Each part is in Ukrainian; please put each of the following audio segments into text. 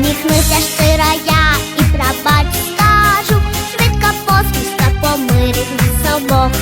Усміхнуся щира я і прабач скажу, швидко посмішка помирить собок.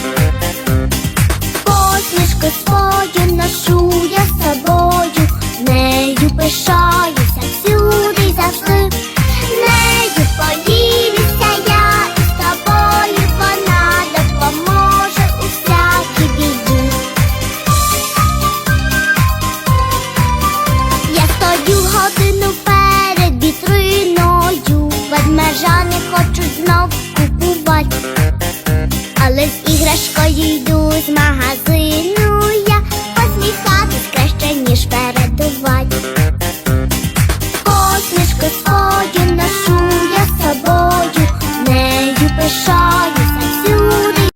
стежкою йду з магазину я посміхатись краще, ніж передувати. Посмішку свою ношу я з собою, нею пишаю